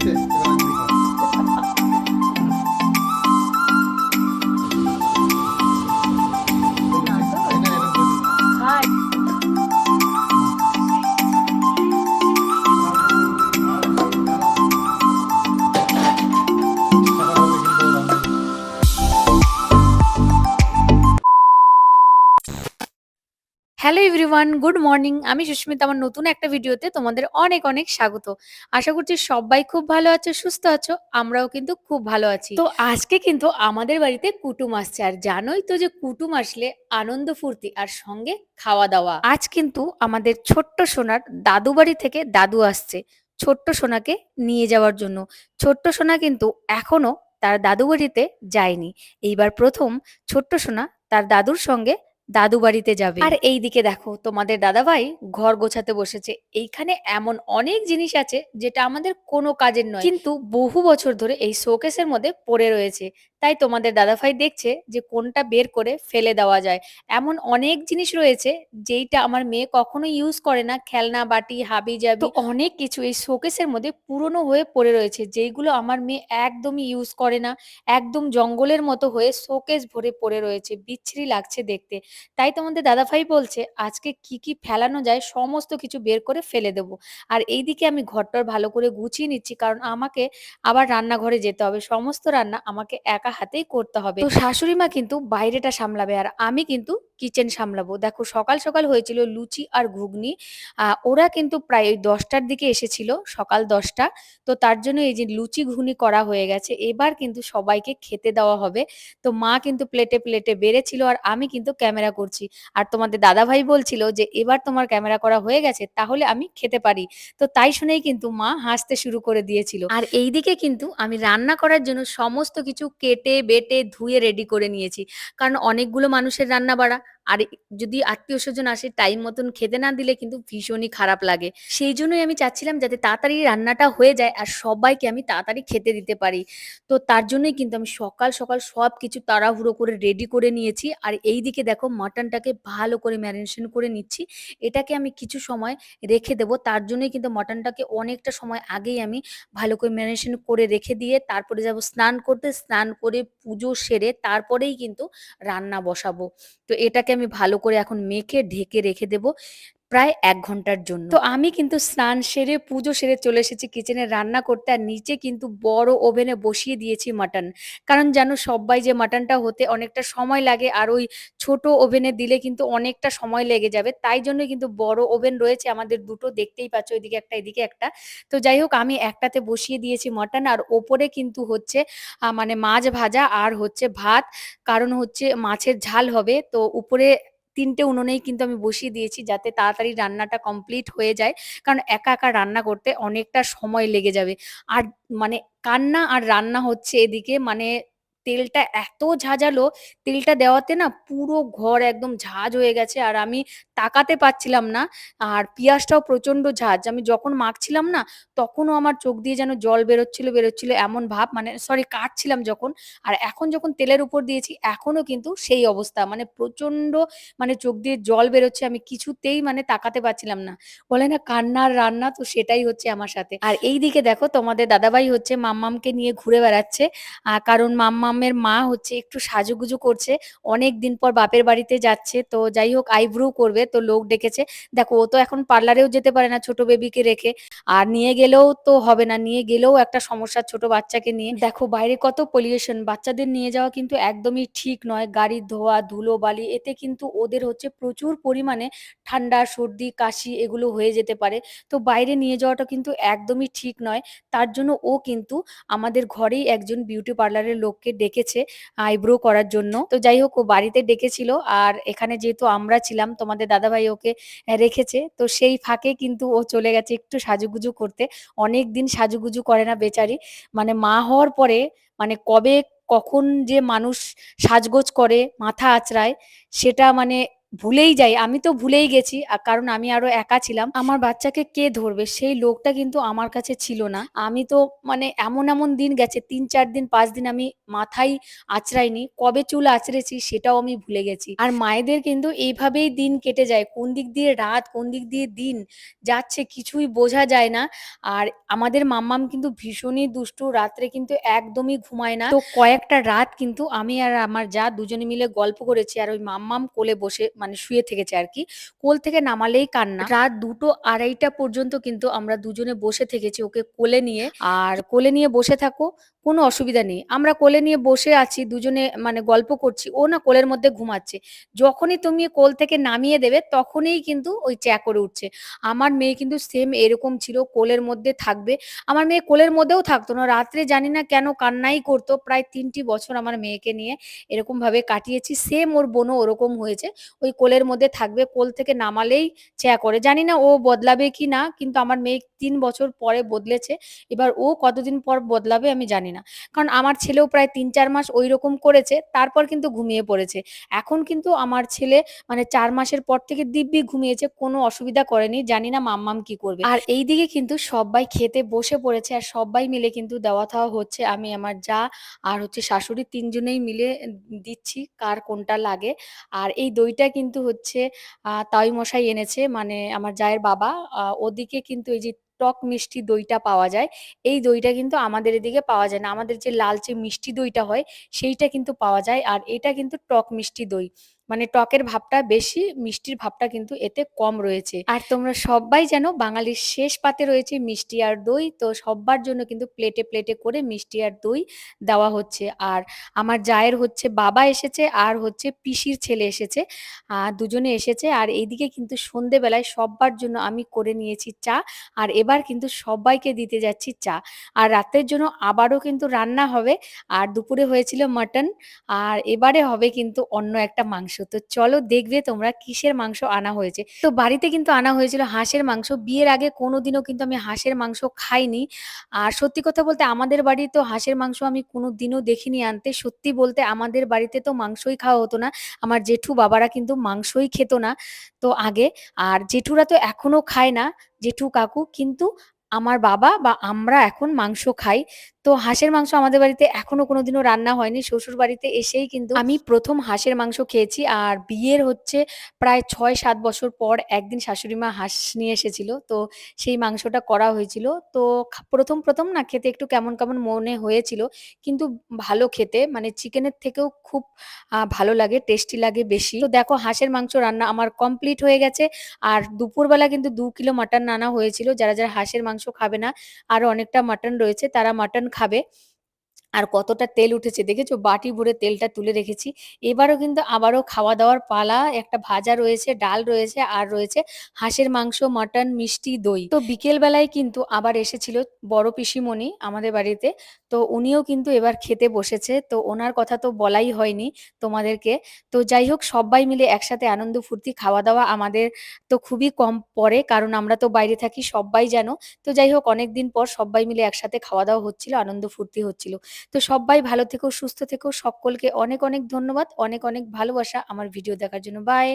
This. Hello everyone good morning আমি সুস্মিতা, আমার নতুন একটা ভিডিওতে তোমাদের অনেক অনেক স্বাগত। আশা করছি সবাই খুব ভালো আছো, সুস্থ আছো, আমরাও কিন্তু খুব ভালো আছি। তো আজকে কিন্তু আমাদের বাড়িতে কুটুম আসছে। আর জানোই তো যে কুটুম আসলে আনন্দ, ফুর্তি আর সঙ্গে খাওয়া দাওয়া। আজ কিন্তু আমাদের ছোট্ট সোনার দাদু বাড়ি থেকে দাদু আসছে ছোট্ট সোনাকে নিয়ে যাওয়ার জন্য। ছোট্ট সোনা কিন্তু এখনও তার দাদু বাড়িতে যায়নি। এইবার প্রথম ছোট্ট সোনা তার দাদুর সঙ্গে দাদু বাড়িতে যাবে। আর এইদিকে দেখো তোমাদের দাদাভাই ঘর গোছাতে বসেছে। এইখানে এমন অনেক জিনিস আছে যেটা আমাদের কোনো কাজের নয়। কিন্তু বহু বছর ধরে এই শোকেসের মধ্যে পড়ে রয়েছে। তাই তোমাদের দাদাভাই দেখছে যে কোনটা বের করে ফেলে দেওয়া যায়। এমন অনেক জিনিস রয়েছে যেইটা আমার মেয়ে কখনো ইউজ করে না। খেলনা বাটি হাবি তো অনেক কিছু এই শোকেসের মধ্যে পুরনো হয়ে পড়ে রয়েছে যেইগুলো আমার মেয়ে একদমই ইউজ করে না। একদম জঙ্গলের মতো হয়ে শোকেস ভরে পড়ে রয়েছে। বিচ্ছিরি লাগছে দেখতে। তাই তোমাদের দাদাভাই বলছে, আজকে কি কি ফেলানো যায় সমস্ত কিছু বের করে ফেলে দেবো। আর এইদিকে আমি ঘরটর ভালো করে গুছিয়ে নিচ্ছি, কারণ আমাকে আবার রান্নাঘরে যেতে হবে। সমস্ত রান্না আমাকে একা হাতেই করতে হবে। তো শাশুড়ি মা কিন্তু বাইরেটা সামলাবে, আর আমি কিন্তু কিচেন সামলাবো। দেখো, সকাল সকাল হয়েছিল লুচি আর ঘুগনি। ওরা কিন্তু প্রায় ওই দশটার দিকে এসেছিল, সকাল দশটা। তো তার জন্য এই যে লুচি, ঘুগনি করা হয়ে গেছে। এবার কিন্তু সবাইকে খেতে দেওয়া হবে। তো মা কিন্তু প্লেটে প্লেটে বেড়েছিল, আর আমি কিন্তু ক্যামেরা করছি। আর তোমাদের দাদা ভাই বলছিল যে, এবার তোমার ক্যামেরা করা হয়ে গেছে, তাহলে আমি খেতে পারি। তো তাই শুনেই কিন্তু মা হাসতে শুরু করে দিয়েছিল। আর এই দিকে কিন্তু আমি রান্না করার জন্য সমস্ত কিছু কেটে, বেটে, ধুয়ে রেডি করে নিয়েছি। কারণ অনেকগুলো মানুষের রান্না বাড়া আর যদি আত্মীয় স্বজন আসে টাইম মতন খেতে না দিলে কিন্তু ভীষণই খারাপ লাগে। সেই জন্যই আমি চাচ্ছিলাম যাতে তাড়াতাড়ি রান্নাটা হয়ে যায় আর সবাইকে আমি তাড়াতাড়ি খেতে দিতে পারি। তো তার জন্যই কিন্তু আমি সকাল সকাল সব কিছু তাড়াহুড়ো করে রেডি করে নিয়েছি। আর এই দিকে দেখো মাটনটাকে ভালো করে ম্যারিনেশন করে নিচ্ছি। এটাকে আমি কিছু সময় রেখে দেবো। তার জন্যই কিন্তু মাটনটাকে অনেকটা সময় আগেই আমি ভালো করে ম্যারিনেশন করে রেখে দিয়ে তারপরে যাব স্নান করতে। স্নান করে পুজো সেরে তারপরেই কিন্তু রান্না বসাবো। তো এটাকে আমি ভালো করে এখন মেখে ঢেকে রেখে দেবো। প্রায় এক ঘণ্টার জন্য। তো আমি কিন্তু স্নান সেরে, পুজো সেরে চলে এসেছি কিচেনে রান্না করতে আর নিচে কিন্তু বড় ওভেনে বসিয়ে দিয়েছি মাটন কারণ জানো সবাই যে মাটনটা হতে অনেকটা সময় লাগে আর ওই ছোট ওভেনে দিলে কিন্তু অনেকটা সময় লেগে যাবে। তাই জন্য কিন্তু বড় ওভেন রয়েছে, আমাদের দুটো দেখতেই পাচ্ছ, এদিকে একটা এদিকে একটা। তো যাই হোক আমি একটাতে বসিয়ে দিয়েছি মাটন আর ওপরে কিন্তু হচ্ছে মানে মাছ ভাজা আর হচ্ছে ভাত। কারণ হচ্ছে মাছের ঝাল হবে, তো উপরে তিনটে উনুনেই কিন্তু আমি বসিয়ে দিয়েছি যাতে তাড়াতাড়ি রান্নাটা কমপ্লিট হয়ে যায়। কারণ একা একা রান্না করতে অনেকটা সময় লেগে যাবে। আর মানে কান্না আর রান্না হচ্ছে এদিকে মানে তেলটা এত ঝাঁঝালো, তেলটা দেওয়াতে না পুরো ঘর একদম ঝাঁঝ হয়ে গেছে আর আমি তাকাতে পাচ্ছিলাম না। আর পিঁয়াজটাও প্রচণ্ড ঝাঁঝ। আমি যখন মাখছিলাম না, তখনও আমার চোখ দিয়ে যেন জল বেরোচ্ছিল বেরোচ্ছিল এমন ভাব মানে সরি কাটছিলাম যখন। আর এখন যখন তেলের উপর দিয়েছি এখনও কিন্তু সেই অবস্থা। মানে প্রচণ্ড মানে চোখ দিয়ে জল বেরোচ্ছে, আমি কিছুতেই মানে তাকাতে পারছিলাম না। বলে না কান্নার রান্না, তো সেটাই হচ্ছে আমার সাথে। আর এই দিকে দেখো তোমাদের দাদাভাই হচ্ছে মাম্মামকে নিয়ে ঘুরে বেড়াচ্ছে। কারণ মাম্মামের মা হচ্ছে একটু সাজুগুজু করছে। অনেক দিন পর বাপের বাড়িতে যাচ্ছে। তো যাই হোক, আইব্রো করবে। তো লোক ডেকেছে, দেখো, ও তো এখন পার্লারেও যেতে পারে না ছোট বেবিকে রেখে। আর নিয়ে গেলেও তো হবে না। নিয়ে গেলেও একটা সমস্যা ছোট বাচ্চাকে নিয়ে। দেখো, বাইরে কত পলিউশন বাচ্চাদের নিয়ে যাওয়া কিন্তু একদমই ঠিক নয়। গাড়ির ধোয়া, ধুলো, বালি, এতে কিন্তু ওদের হচ্ছে প্রচুর পরিমাণে ঠান্ডা, সর্দি, কাশি এগুলো হয়ে যেতে পারে। তো বাইরে নিয়ে যাওয়াটা কিন্তু একদমই ঠিক নয়। তার জন্য ও কিন্তু আমাদের ঘরেই একজন বিউটি পার্লারের লোককে ডেকেছে, আইব্রো করার জন্য। তো যাই হোক ও বাড়িতে ডেকেছিল আর এখানে যেহেতু আমরা ছিলাম, তোমাদের দাদাভাই ওকে রেখেছে। তো সেই ফাঁকে কিন্তু ও চলে গেছে একটু সাজুগুজু করতে। অনেক দিন সাজুগুজু করে না বেচারি। মানে মা হওয়ার পরে মানে কবে কখন যে মানুষ সাজগোজ করে, মাথা আঁচড়ায়, সেটা মানে ভুলেই যাই, আমি তো ভুলেই গেছি কারণ আমি আরও একা ছিলাম। আমার বাচ্চাকে কে ধরবে? সেই লোকটা কিন্তু আমার কাছে ছিল না। আমি তো মানে এমন এমন দিন গেছে, তিন চার দিন, পাঁচ দিন আমি মাথায় আঁচড়াইনি কবে চুল আঁচড়েছি সেটাও আমি ভুলে গেছি। আর মায়েদের কিন্তু এইভাবেই দিন কেটে যায়, কোন দিক দিয়ে রাত, কোন দিক দিয়ে দিন যাচ্ছে কিছুই বোঝা যায় না। আর আমাদের মাম্মাম কিন্তু ভীষণই দুষ্টু, রাত্রে কিন্তু একদমই ঘুমায় না। তো কয়েকটা রাত কিন্তু আমি আর আমার যা দুজনে মিলে গল্প করেছি, আর ওই মাম্মাম কোলে বসে মানে শুয়ে থেকেছে আর কি কোল থেকে নামালেই কান্না। রাত দুটো আড়াইটা পর্যন্ত কিন্তু আমরা দুজনে বসে থেকেছি ওকে কোলে নিয়ে। আর কোলে নিয়ে বসে থাকো, কোনো অসুবিধা নেই। আমরা কোলে নিয়ে বসে আছি, দুজনে মানে গল্প করছি, ও না কোলের মধ্যে ঘুমাচ্ছে। যখনই তুমি কোল থেকে নামিয়ে দেবে, তখনই কিন্তু ওই চ্যাক করে উঠছে। আমার মেয়ে কিন্তু সেম এরকম ছিল, কোলের মধ্যে থাকবে। আমার মেয়ে কোলের মধ্যেও থাকতো না। রাত্রে জানি না কেন কান্নাই করতো। প্রায় তিনটি বছর আমার মেয়েকে নিয়ে এরকম ভাবে কাটিয়েছি। সেম ওর বোনও ওরকম হয়েছে। ওই কোলের মধ্যে থাকবে, কোল থেকে নামালেই চ্যা করে। জানি না ও বদলাবে কি না, কিন্তু আমার মেয়ে তিন বছর পরে বদলেছে। এবার ও কতদিন পর বদলাবে আমি জানি না। কারণ আমার ছেলেও প্রায় তিন চার মাস ওই রকম করেছে, তারপর কিন্তু ঘুমিয়ে পড়েছে। এখন কিন্তু আমার ছেলে মানে চার মাসের পর থেকে দিব্যি ঘুমিয়েছে, কোনো অসুবিধা করেনি, জানি না মাম্মাম কি করবে। আর এইদিকে কিন্তু সবাই খেতে বসে পড়েছে আর সবাই মিলে কিন্তু দেওয়া থাওয়া হচ্ছে। আমি আমার যা আর হচ্ছে শাশুড়ি তিনজনেই মিলে দিচ্ছি, কার কোনটা লাগে। আর এই দইটা কিন্তু হচ্ছে তাই মশাই এনেছে মানে আমার জায়ের বাবা। ওদিকে কিন্তু এই যে টক মিষ্টি দইটা পাওয়া যায়, এই দইটা কিন্তু আমাদের এদিকে পাওয়া যায় না। আমাদের যে লালচে মিষ্টি দইটা হয়, সেইটা কিন্তু পাওয়া যায়। আর এটা কিন্তু টক মিষ্টি দই। মানে টকের ভাবটা বেশি, মিষ্টির ভাবটা কিন্তু এতে কম রয়েছে। আর তোমরা সবাই যেন বাঙালির শেষ পাতে রয়েছে মিষ্টি আর দই, তো সবার জন্য কিন্তু প্লেটে প্লেটে করে মিষ্টি আর দই দেওয়া হচ্ছে। আর আমার জায়ের হচ্ছে বাবা এসেছে, আর হচ্ছে পিসির ছেলে এসেছে, আহ, দুজনে এসেছে। আর এইদিকে কিন্তু সন্ধেবেলায় সবার জন্য আমি করে নিয়েছি চা, আর এবার কিন্তু সবাইকে দিতে যাচ্ছি চা। আর রাতের জন্য আবারও কিন্তু রান্না হবে, আর দুপুরে হয়েছিল মাটন, আর এবারে হবে কিন্তু অন্য একটা মাংস। তো চলো দেখবে তোমরা কিসের মাংস আনা হয়েছে। তো বাড়িতে কিন্তু আনা হয়েছিল হাঁসের মাংস। বিয়ের আগে কোনোদিনও কিন্তু আমি হাঁসের মাংস খাইনি। আর সত্যি কথা বলতে আমাদের বাড়িতে তো হাঁসের মাংস আমি কোনোদিনও দেখিনি আনতে। সত্যি বলতে আমাদের বাড়িতে তো মাংসই খাওয়া হতো না। আমার জেঠু বাবারা কিন্তু মাংসই খেত না তো আগে। আর জেঠুরা তো এখনও খায় না, জেঠু কাকু। কিন্তু আমার বাবা বা আমরা এখন মাংস খাই। তো হাঁসের মাংস আমাদের বাড়িতে এখনও কোনোদিনও রান্না হয়নি। শ্বশুর বাড়িতে এসেই কিন্তু আমি প্রথম হাঁসের মাংস খেয়েছি আর বিয়ের হচ্ছে প্রায় ছয় সাত বছর পর একদিন শাশুড়ি মা হাঁস নিয়ে এসেছিল। তো সেই মাংসটা করা হয়েছিল। তো প্রথম প্রথম না খেতে একটু কেমন কেমন মনে হয়েছিল। কিন্তু ভালো খেতে মানে চিকেনের থেকেও খুব ভালো লাগে, টেস্টি লাগে বেশি। তো দেখো হাঁসের মাংস রান্না আমার কমপ্লিট হয়ে গেছে। আর দুপুরবেলা কিন্তু দু কিলো মাটন আনা হয়েছিল। যারা যারা হাঁসের মাংস খাবে না, আরও অনেকটা মাটন রয়েছে, তারা মাটন খাবে। আর কতটা তেল উঠেছে, দেখেছ? বাটি ভরে তেলটা তুলে রেখেছি। এবারও কিন্তু আবারও খাওয়া দাওয়ার পালা, একটা ভাজা রয়েছে, ডাল রয়েছে, আর রয়েছে হাঁসের মাংস, মটন, মিষ্টি, দই। তো বিকেল বেলায় কিন্তু আবার এসেছিল বড় পিসিমণি আমাদের বাড়িতে। তো উনিও কিন্তু এবার খেতে বসেছে। তো ওনার কথা তো বলাই হয়নি তোমাদেরকে। তো যাই হোক, সবাই মিলে একসাথে আনন্দ ফুর্তি, খাওয়া দাওয়া আমাদের তো খুবই কম পড়ে, কারণ আমরা তো বাইরে থাকি সবাই জানো। তো যাই হোক, অনেকদিন পর সবাই মিলে একসাথে খাওয়া দাওয়া হচ্ছিল, আনন্দ ফুর্তি হচ্ছিল। তো সবাই ভালো থেকো, সুস্থ থেকো। সকলকে অনেক অনেক ধন্যবাদ। অনেক অনেক ভালোবাসা আমার ভিডিও দেখার জন্য। বাই